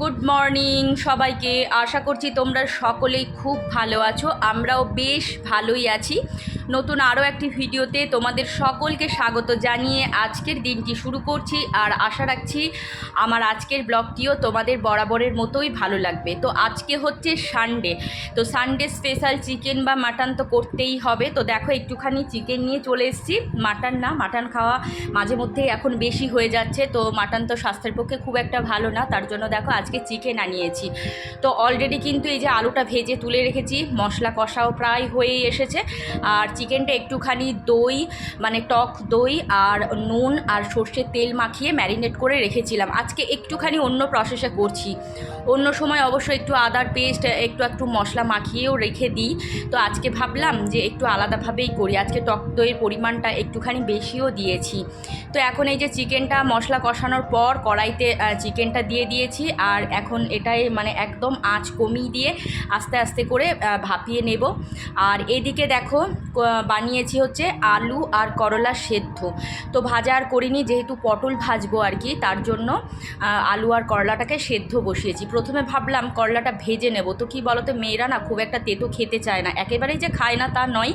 Good morning সবাইকে। আশা করছি তোমরা সকলেই খুব ভালো আছো। আমরাও বেশ ভালোই আছি। নতুন আরও একটি ভিডিওতে তোমাদের সকলকে স্বাগত জানিয়ে আজকের দিনটি শুরু করছি আর আশা রাখছি আমার আজকের ব্লগটিও তোমাদের বরাবরের মতোই ভালো লাগবে। তো আজকে হচ্ছে সানডে, তো সানডে স্পেশাল চিকেন বা মাটন তো করতেই হবে। তো দেখো একটুখানি চিকেন নিয়ে চলে এসেছি। মাটন না, মাটন খাওয়া মাঝে মধ্যেই এখন বেশি হয়ে যাচ্ছে। তো মাটন তো স্বাস্থ্যের পক্ষে খুব একটা ভালো না, তার জন্য দেখো আজকে চিকেন আনিয়েছি। তো অলরেডি কিন্তু এই যে আলুটা ভেজে তুলে রেখেছি, মশলা কষাও প্রায় হয়েই এসেছে। আর চিকেনটা একটুখানি দই মানে টক দই আর নুন আর সর্ষের তেল মাখিয়ে ম্যারিনেট করে রেখেছিলাম। আজকে একটুখানি অন্য প্রসেসে করছি। অন্য সময় অবশ্য একটু আদার পেস্ট একটু একটু মশলা মাখিয়েও রেখে দিই। তো আজকে ভাবলাম যে একটু আলাদাভাবেই করি। আজকে টক দইয়ের পরিমাণটা একটুখানি বেশিও দিয়েছি। তো এখন এই যে চিকেনটা মশলা কষানোর পর কড়াইতে চিকেনটা দিয়ে দিয়েছি আর এখন এটাই মানে একদম আঁচ কমিয়ে দিয়ে আস্তে আস্তে করে ভাপিয়ে নেব। আর এদিকে দেখো বানিয়েছি হচ্ছে আলু আর করলা সেদ্ধ। তো ভাজা আর করিনি, যেহেতু পটল ভাজবো আর কি, তার জন্য আলু আর করলাটাকে সেদ্ধ বসিয়েছি। প্রথমে ভাবলাম করলাটা ভেজে নেব। তো কি বলতো, মেয়েরা না খুব একটা তেতো খেতে চায় না। একেবারেই যে খায় না তা নয়,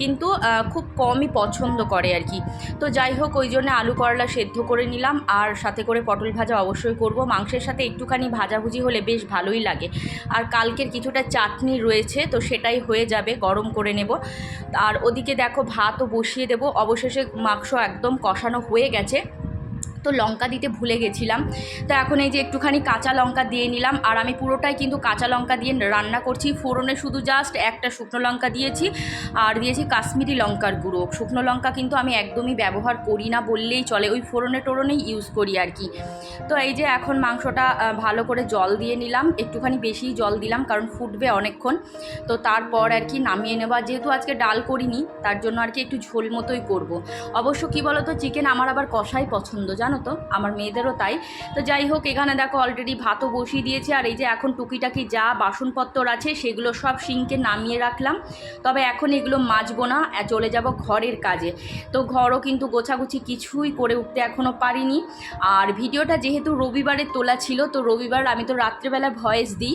কিন্তু খুব কমই পছন্দ করে আর কি। তো যাই হোক, ওই জন্য আলু করলা সেদ্ধ করে নিলাম। আর সাথে করে পটল ভাজা অবশ্যই করব। মাংসের সাথে একটুখানি ভাজাভুজি হলে বেশ ভালোই লাগে। আর কালকের কিছুটা চাটনি রয়েছে, তো সেটাই হয়ে যাবে, গরম করে নেব। আর ওদিকে দেখো ভাতও বসিয়ে দেবো। অবশেষে মাংস একদম কষানো হয়ে গেছে। তো লঙ্কা দিতে ভুলে গেছিলাম। তো এখন এই যে একটুখানি কাঁচা লঙ্কা দিয়ে নিলাম। আর আমি পুরোটাই কিন্তু কাঁচা লঙ্কা দিয়ে রান্না করছি। ফোড়নে শুধু জাস্ট একটা শুকনো লঙ্কা দিয়েছি। আর দিয়েছি কাশ্মীরি লঙ্কার গুঁড়ো। শুকনো লঙ্কা কিন্তু আমি একদমই ব্যবহার করি না বললেই চলে। ওই ফোড়নে টোড়নেই ইউজ করি আর কি। তো এই যে এখন মাংসটা ভালো করে জল দিয়ে নিলাম। একটুখানি বেশি জল দিলাম কারণ ফুটবে অনেকক্ষণ। তো তারপর আর কি নামিয়ে নেওয়া যেহেতু আজকে ডাল করিনি, তার জন্য আর কি একটু ঝোল মতোই করব। অবশ্য কি বলো তো চিকেন আমার আবার কষাই পছন্দ। জানো তো আমার মেয়েদেরও তাই। তো যাই হোক, এখানে দেখো অলরেডি ভাতও বসিয়ে দিয়েছে, আর এই যে এখন টুকিটাকি যা বাসনপত্র আছে, সেগুলো সব সিঙ্কে নামিয়ে রাখলাম। তবে এখন এগুলো মাজবো না চলে যাব ঘরের কাজে। তো ঘরও কিন্তু গোছাগুছি কিছুই করে উঠতে এখনও পারিনি। আর ভিডিওটা যেহেতু রবিবারে তোলা ছিল, তো রবিবার আমি তো রাত্রেবেলা ভয়েস দিই।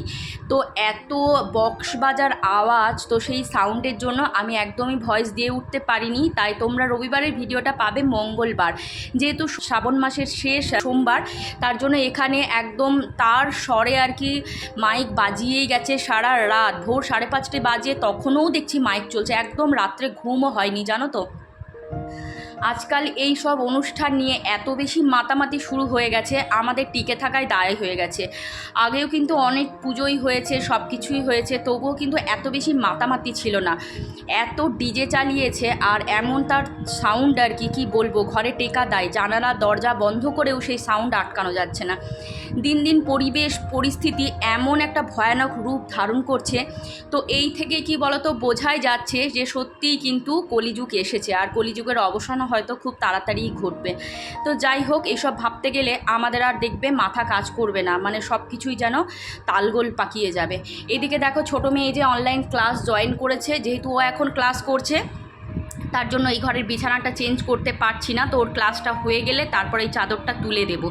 তো এত বক্স বাজার আওয়াজ, তো সেই সাউন্ডের জন্য আমি একদমই ভয়েস দিয়ে উঠতে পারিনি। তাই তোমরা রবিবারের ভিডিওটা পাবে মঙ্গলবার। যেহেতু শ্রাবণ মাসের শেষ সোমবার। তার জন্য এখানে একদম তার স্বরে আর কি মাইক বাজিয়েই গেছে সারা রাত। ভোর সাড়ে পাঁচটে বাজে তখনও দেখছি মাইক চলছে। একদম রাত্রে ঘুমও হয়নি, জানো তো? আজকাল এই সব অনুষ্ঠান নিয়ে এত বেশি মাতামাতি শুরু হয়ে গেছে, আমাদের টিকে থাকায় দায় হয়ে গেছে। আগেও কিন্তু অনেক পুজোই হয়েছে, সব কিছুই হয়েছে, তবুও কিন্তু এত বেশি মাতামাতি ছিল না। এত ডিজে চালিয়েছে আর এমন তার সাউন্ড আর কি কি বলব, ঘরে টেকা দেয়, জানালা, দরজা বন্ধ করেও সেই সাউন্ড আটকানো যাচ্ছে না। দিন দিন পরিবেশ, পরিস্থিতি এমন একটা ভয়ানক রূপ ধারণ করছে, তো এই থেকে কি বলতো বোঝাই যাচ্ছে যে সত্যিই কিন্তু কলিযুগ এসেছে। আর কলিযুগের অবসান হয়তো খুব তাড়াতাড়িই ঘটবে। তো যাই হোক, এসব ভাবতে গেলে আমাদের আর দেখবে মাথা কাজ করবে না। মানে সব কিছুই যেন তালগোল পাকিয়ে যাবে। এদিকে দেখো, ছোটো মেয়ে যে অনলাইন ক্লাস জয়েন করেছে, যেহেতু ও এখন ক্লাস করছে তার জন্য এই ঘরের বিছানাটা চেঞ্জ করতে পারছি না। তো ওর ক্লাসটা হয়ে গেলে তারপর এই চাদরটা তুলে দেব।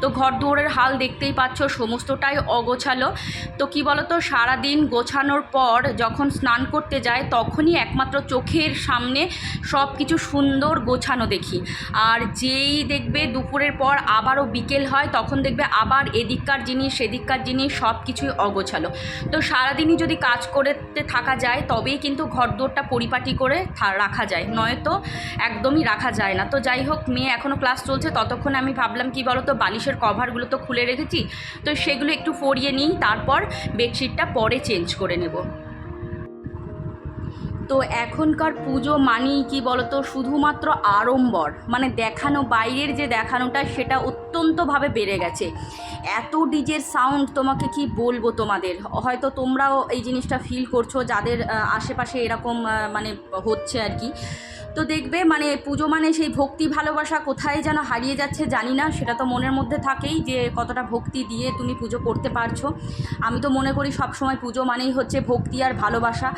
তো ঘর দুয়ারের হাল দেখতেই পাচ্ছ, সমস্তটাই অগোছালো। তো কি বলতো, সারাদিন গোছানোর পর যখন স্নান করতে যায়, তখনই একমাত্র চোখের সামনে সব কিছু সুন্দর গোছানো দেখি। আর যেই দেখবে দুপুরের পর আবারও বিকেল হয়, তখন দেখবে আবার এদিককার জিনিস, সেদিককার জিনিস সব কিছুই অগোছালো। তো সারাদিনই যদি কাজ করতে থাকা যায়, তবেই কিন্তু ঘরদোরটা পরিপাটি করে রাখা যায়। নয়তো একদমই রাখা যায় না। তো যাই হোক, মেয়ে এখনও ক্লাস চলছে, ততক্ষণ আমি ভাবলাম, কি বলো তো বালিশের কভারগুলো তো খুলে রেখেছি, তো সেগুলো একটু ফরিয়ে নিই, তারপর বেডশিটটা পরে চেঞ্জ করে নেব। তো এখনকার পুজো মানেই কি বলতো? শুধুমাত্র আড়ম্বর। মানে দেখানো, বাইরের যে দেখানোটা, সেটা অত্যন্তভাবে বেড়ে গেছে। এত ডিজের সাউন্ড তোমাকে কি বলব তোমাদের? হয়তো তোমরাও এই জিনিসটা ফিল করছ, যাদের আশেপাশে এরকম মানে হচ্ছে আর কি। তো দেখবে মানে পুজো মানে সেই ভক্তি ভালোবাসা কোথায় যেন হারিয়ে যাচ্ছে জানি না। সেটা তো মনের মধ্যে থাকেই যে কতটা ভক্তি দিয়ে তুমি পুজো করতে পারছ। আমি তো মনে করি সবসময় পুজো মানেই হচ্ছে ভক্তি আর ভালোবাসা।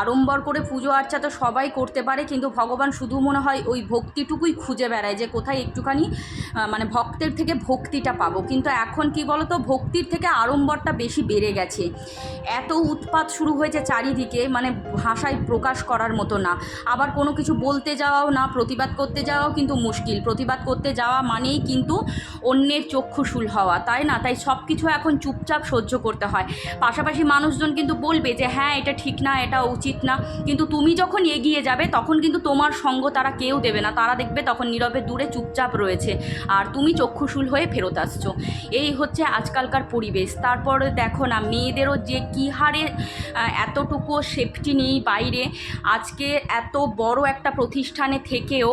আড়ম্বর করে পুজো আর্চা তো সবাই করতে পারে, কিন্তু ভগবান শুধু মনে হয় ওই ভক্তিটুকুই খুঁজে বেড়ায় যে কোথায় একটুখানি মানে ভক্তের থেকে ভক্তিটা পাবো। কিন্তু এখন কি বলতো, ভক্তির থেকে আড়ম্বরটা বেশি বেড়ে গেছে। এত উৎপাত শুরু হয়েছে চারিদিকে মানে ভাষায় প্রকাশ করার মতো না। আবার কোনো কিছু বলতে যাওয়াও না, প্রতিবাদ করতে যাওয়াও কিন্তু মুশকিল। প্রতিবাদ করতে যাওয়া মানেই কিন্তু অন্যের চক্ষুশূল হওয়া, তাই না? তাই সব কিছু এখন চুপচাপ সহ্য করতে হয়। পাশাপাশি মানুষজন কিন্তু বলবে যে হ্যাঁ এটা ঠিক না এটা উচিত না। কিন্তু তুমি যখন এগিয়ে যাবে, তখন কিন্তু তোমার সঙ্গ তারা কেউ দেবে না। তারা দেখবে তখন নীরবে দূরে চুপচাপ রয়েছে। আর তুমি চক্ষুশূল হয়ে ফেরত আসছো। এই হচ্ছে আজকালকার পরিবেশ। তারপরে দেখো না, মেয়েদেরও যে কী হারে এতটুকু সেফটি নেই বাইরে। আজকে এত বড় একটা প্রতিষ্ঠানে থেকেও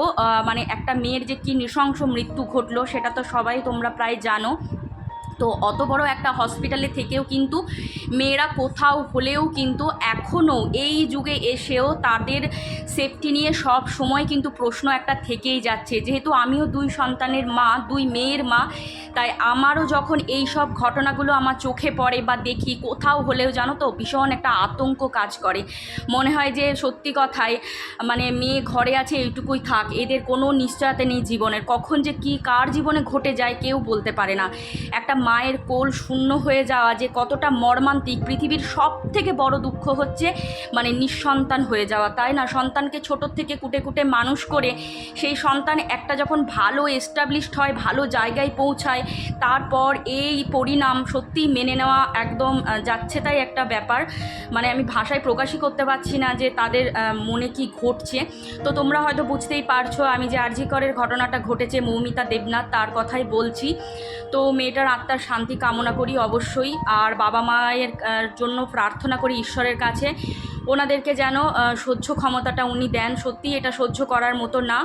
মানে একটা মেয়ের যে কী নৃশংস মৃত্যু ঘটলো, সেটা তো সবাই তোমরা প্রায় জানো। তো অত বড় একটা হসপিটালে থেকেও কিন্তু মেয়েরা কোথাও হলেও কিন্তু এখনও এই যুগে এসেও তাদের সেফটি নিয়ে সব সময় কিন্তু প্রশ্ন একটা থেকেই যাচ্ছে। যেহেতু আমিও দুই সন্তানের মা, দুই মেয়ের মা, তাই আমারও যখন এই সব ঘটনাগুলো আমার চোখে পড়ে বা দেখি, কোথাও হলেও জানো তো ভীষণ একটা আতঙ্ক কাজ করে। মনে হয় যে সত্যি কথায় মানে মেয়ে ঘরে আছে এইটুকুই থাক, এদের কোনো নিশ্চয়তা নেই জীবনের। কখন যে কি কার জীবনে ঘটে যায় কেউ বলতে পারে না। একটা মায়ের কোল শূন্য হয়ে যাওয়া যে কতটা মর্মান্তিক পৃথিবীর সব থেকে বড় দুঃখ হচ্ছে মানে নিঃসন্তান হয়ে যাওয়া, তাই না? সন্তানকে ছোট থেকে কুটে কুটে মানুষ করে সেই সন্তান একটা যখন ভালো এস্টাবলিশড হয়, ভালো জায়গায় পৌঁছায়, তারপর এই পরিণাম সত্যিই মেনে নেওয়া একদম যাচ্ছে তাই একটা ব্যাপার। মানে আমি ভাষায় প্রকাশই করতে পারছি না যে তাদের মনে কি ঘটছে। তো তোমরা হয়তো বুঝতেই পারছ আমি যে আরজিকরের ঘটনাটা ঘটেছে মৌমিতা দেবনাথ, তার কথাই বলছি। তো মেয়েটার আত্মার শান্তি কামনা করি অবশ্যই। আর বাবা মায়ের জন্য প্রার্থনা করি ঈশ্বরের কাছে। ওনাদেরকে যেন সহ্য ক্ষমতাটা উনি দেন। সত্যি এটা সহ্য করার মতো না।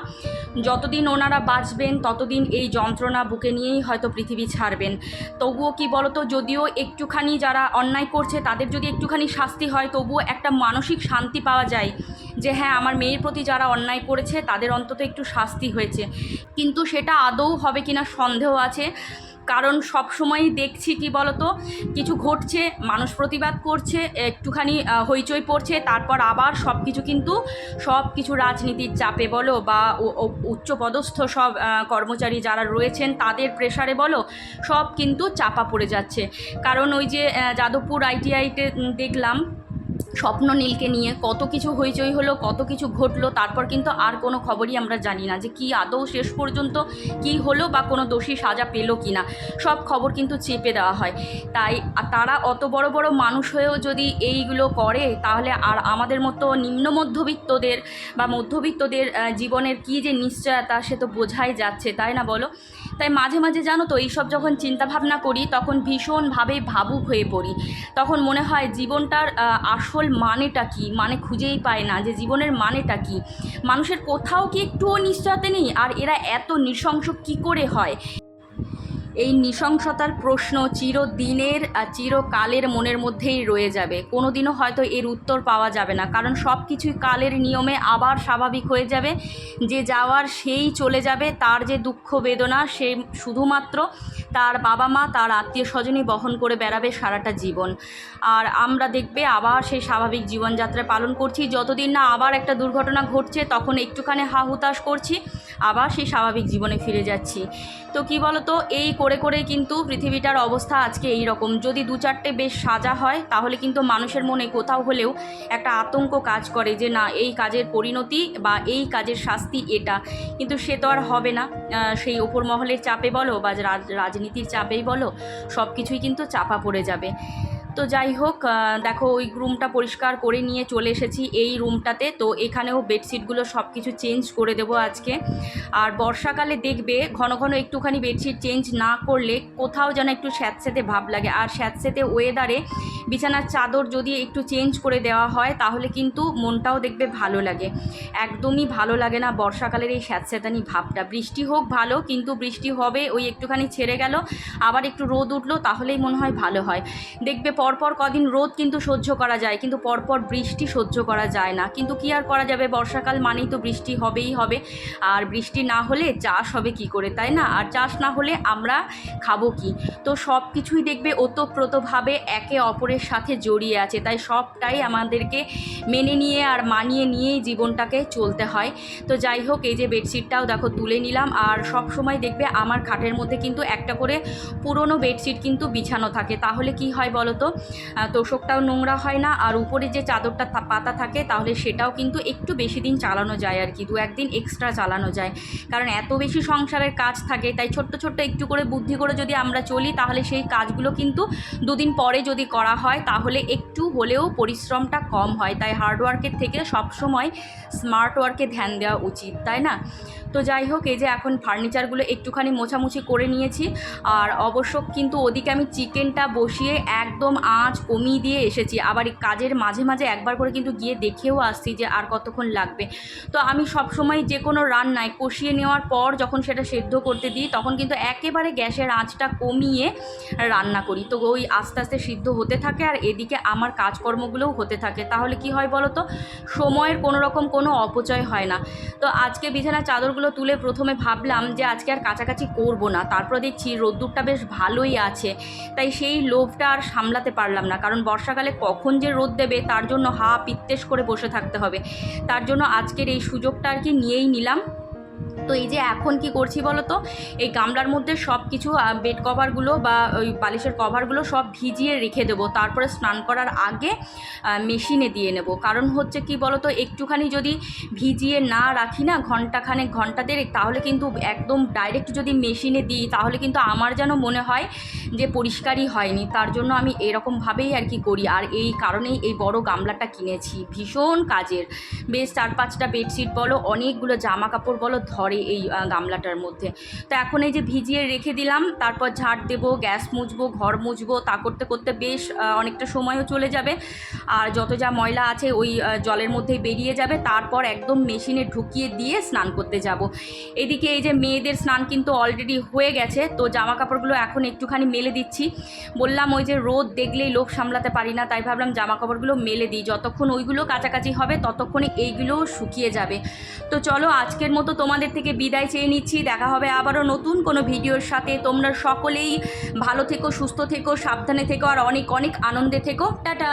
যতদিন ওনারা বাঁচবেন, ততদিন এই যন্ত্রণা বুকে নিয়েই হয়তো পৃথিবী ছাড়বেন। তবুও কি বলতো, যদিও একটুখানি যারা অন্যায় করছে, তাদের যদি একটুখানি শাস্তি হয়, তবুও একটা মানসিক শান্তি পাওয়া যায় যে হ্যাঁ আমার মেয়ের প্রতি যারা অন্যায় করেছে, তাদের অন্তত একটু শাস্তি হয়েছে। কিন্তু সেটা আদৌ হবে কিনা সন্দেহ আছে। কারণ সব সময়ই দেখছি কি বলতো, কিছু ঘটছে, মানুষ প্রতিবাদ করছে, একটুখানি হইচই পড়ছে, তারপর আবার সব কিছু কিন্তু সব কিছু রাজনীতির চাপে বলো বা উচ্চপদস্থ সব কর্মচারী যারা রয়েছেন তাদের প্রেসারে বলো, সব কিন্তু চাপা পড়ে যাচ্ছে। কারণ ওই যে যাদবপুর আইটিআইতে দেখলাম স্বপ্ন নীলকে নিয়ে কত কিছু হইচই হলো, কত কিছু ঘটলো, তারপর কিন্তু আর কোনো খবরই আমরা জানি না যে কি আদৌ শেষ পর্যন্ত কি হলো বা কোনো দোষী সাজা পেল কি না সব খবর কিন্তু চেপে দেওয়া হয়। তাই তারা অত বড় বড় মানুষ হয়েও যদি এইগুলো করে, তাহলে আর আমাদের মতো নিম্ন মধ্যবিত্তদের বা মধ্যবিত্তদের জীবনের কি যে নিশ্চয়তা সে তো বোঝাই যাচ্ছে, তাই না বলো? তাই মাঝে মাঝে জানো তো, এইসব যখন চিন্তাভাবনা করি, তখন ভীষণভাবে ভাবুক হয়ে পড়ি। তখন মনে হয় জীবনটার আসল মানেটা কি? মানে খুঁজেই পায় না যে জীবনের মানেটা কি? মানুষের কোথাও কি একটুও নিশ্চয়তা নেই? আর এরা এত নৃশংস কি করে হয়? এই নৃশংসতার প্রশ্ন চিরদিনের আর চিরকালের মনের মধ্যেই রয়ে যাবে। কোনো দিনও হয়তো এর উত্তর পাওয়া যাবে না, কারণ সব কিছুই কালের নিয়মে আবার স্বাভাবিক হয়ে যাবে। যে যাওয়ার সেই চলে যাবে, তার যে দুঃখ বেদনা, সে শুধুমাত্র তার বাবা মা, তার আত্মীয় স্বজনই বহন করে বেড়াবে সারাটা জীবন। আর আমরা দেখবে আবার সেই স্বাভাবিক জীবনযাত্রা পালন করছি। যতদিন না আবার একটা দুর্ঘটনা ঘটছে, তখন একটুখানি হা হুতাশ করছি, আবার সেই স্বাভাবিক জীবনে ফিরে যাচ্ছি। তো কি বলতো, এই করে করে কিন্তু পৃথিবীটার অবস্থা আজকে এই রকম যদি দু চারটে বেশ সাজা হয়, তাহলে কিন্তু মানুষের মনে কোথাও হলেও একটা আতঙ্ক কাজ করে যে, না, এই কাজের পরিণতি বা এই কাজের শাস্তি এটা। কিন্তু সে তো আর হবে না। সেই ওপর মহলের চাপে বলো বা রাজ- রাজনীতির চাপেই বলো সব কিছুই কিন্তু চাপা পড়ে যাবে। তো যাই হোক দেখো ওই রুমটা পরিষ্কার করে নিয়ে চলে এসেছি এই রুমটাতে। তো এখানেও বেডশিটগুলো সব কিছু চেঞ্জ করে দেবো আজকে। আর বর্ষাকালে দেখবে ঘন ঘন একটুখানি বেডশিট চেঞ্জ না করলে কোথাও যেন একটু স্যাঁতস্যাঁতে ভাব লাগে। আর স্যাঁতস্যাঁতে ওয়েদারে বিছানার চাদর যদি একটু চেঞ্জ করে দেওয়া হয়, তাহলে কিন্তু মনটাও দেখবে ভালো লাগে। একদমই ভালো লাগে না বর্ষাকালের এই স্যাঁতস্যাঁতানি ভাবটা। বৃষ্টি হোক ভালো, কিন্তু বৃষ্টি হবে, ওই একটুখানি ছেড়ে গেল, আবার একটু রোদ উঠল, তাহলেই মনে হয় ভালো হয়। দেখবে পরপর কদিন রোদ কিন্তু সহ্য করা যায়, কিন্তু পরপর বৃষ্টি সহ্য করা যায় না। কিন্তু কি আর করা যাবে? বর্ষাকাল মানেই তো বৃষ্টি হবেই হবে। আর বৃষ্টি না হলে চাষ হবে কি করে, তাই না? আর চাষ না হলে আমরা খাব কি? তো সব কিছুই দেখবে ওতপ্রোতভাবে একে অপরের সাথে জড়িয়ে আছে। তাই সবটাই আমাদেরকে মেনে নিয়ে আর মানিয়ে নিয়েই জীবনটাকে চলতে হয়। তো যাই হোক, এই যে বেডশিটটাও দেখো, তুলে নিলাম। আর সব সময় দেখবে আমার খাটের মধ্যে কিন্তু একটা করে পুরনো বেডশিট কিন্তু বিছানো থাকে। তাহলে কি হয় বলো তো? তোষকটাও নোংরা হয় না। আর উপরে যে চাদরটা পাতা থাকে, তাহলে সেটাও কিন্তু একটু বেশি দিন চালানো যায় আর কি, দু একদিন এক্সট্রা চালানো যায়। কারণ এত বেশি সংসারের কাজ থাকে, তাই ছোট্ট ছোট্ট একটু করে বুদ্ধি করে যদি আমরা চলি, তাহলে সেই কাজগুলো কিন্তু দুদিন পরে যদি করা হয়, তাহলে একটু হলেও পরিশ্রমটা কম হয়। তাই হার্ডওয়ার্কের থেকে সবসময় স্মার্ট ওয়ার্কে ধ্যান দেওয়া উচিত, তাই না? তো যাই হোক, এই যে এখন ফার্নিচারগুলো একটুখানি মোছামুছি করে নিয়েছি। আর অবশ্য কিন্তু ওদিকে আমি চিকেনটা বসিয়ে একদম আঁচ কমিয়ে দিয়ে এসেছি। আবার কাজের মাঝে মাঝে একবার করে কিন্তু গিয়ে দেখেও আসছি যে আর কতক্ষণ লাগবে। তো আমি সব সময় যে কোনো রান্নায় কষিয়ে নেওয়ার পর যখন সেটা সেদ্ধ করতে দিই, তখন কিন্তু একেবারে গ্যাসের আঁচটা কমিয়ে রান্না করি। তো ওই আস্তে আস্তে সিদ্ধ হতে থাকে আর এদিকে আমার কাজকর্মগুলোও হতে থাকে। তাহলে কি হয় বলো তো? সময়ের কোনো রকম কোনো অপচয় হয় না। তো আজকে বিছানার চাদরগুলো তুলে প্রথমে ভাবলাম যে আজকে আর কাছাকাছি করব না। তারপর দেখছি রোদ্দুরটা বেশ ভালোই আছে। তাই সেই লোভটা আর সামলাতে পারলাম না। কারণ বর্ষাকালে কখন যে রোদ দেবে তার জন্য হা পিত্তেশ করে বসে থাকতে হবে। তার জন্য আজকের এই সুযোগটা আর কি নিয়েই নিলাম। তো এই যে এখন কি করছি বলো তো এই গামলার মধ্যে সব কিছু বেড কভারগুলো বা ওই বালিশের কভারগুলো সব ভিজিয়ে রেখে দেবো। তারপরে স্নান করার আগে মেশিনে দিয়ে নেব। কারণ হচ্ছে কি বলো তো একটুখানি যদি ভিজিয়ে না রাখি না ঘন্টাখানেক, ঘণ্টা দেড়েক, তাহলে কিন্তু একদম ডাইরেক্ট যদি মেশিনে দিই, তাহলে কিন্তু আমার যেন মনে হয় যে পরিষ্কারই হয়নি। তার জন্য আমি এরকমভাবেই আর কি করি। আর এই কারণেই এই বড় গামলাটা কিনেছি। ভীষণ কাজের। বেশ চার পাঁচটা বেডশিট বলো, অনেকগুলো জামা কাপড় বলো, ধরে এই গামলাটার মধ্যে। তো এখন এই যে ভিজিয়ে রেখে দিলাম, তারপর ঝাড় দেবো, গ্যাস মুছবো, ঘর মুছবো, তা করতে করতে বেশ অনেকটা সময়ও চলে যাবে। আর যত যা ময়লা আছে ওই জলের মধ্যেই বেরিয়ে যাবে। তারপর একদম মেশিনে ঢুকিয়ে দিয়ে স্নান করতে যাব। এদিকে এই যে মেয়েদের স্নান কিন্তু অলরেডি হয়ে গেছে, তো জামা কাপড়গুলো এখন একটুখানি মেলে দিচ্ছি। বললাম ওই যে রোদ দেখলেই লোভ সামলাতে পারি না, তাই ভাবলাম জামা কাপড়গুলো মেলে দিই। যতক্ষণ ওইগুলো কাছাকাছি হবে, ততক্ষণে এইগুলোও শুকিয়ে যাবে। তো চলো আজকের মতো তোমাদের থেকে বিদায় চেয়ে নিচ্ছি। দেখা হবে আবারও নতুন কোনো ভিডিওর সাথে। তোমরা সকলেই ভালো থেকো, সুস্থ থেকো, সাবধানে থেকো, আর অনেক অনেক আনন্দে থেকো। টাটা!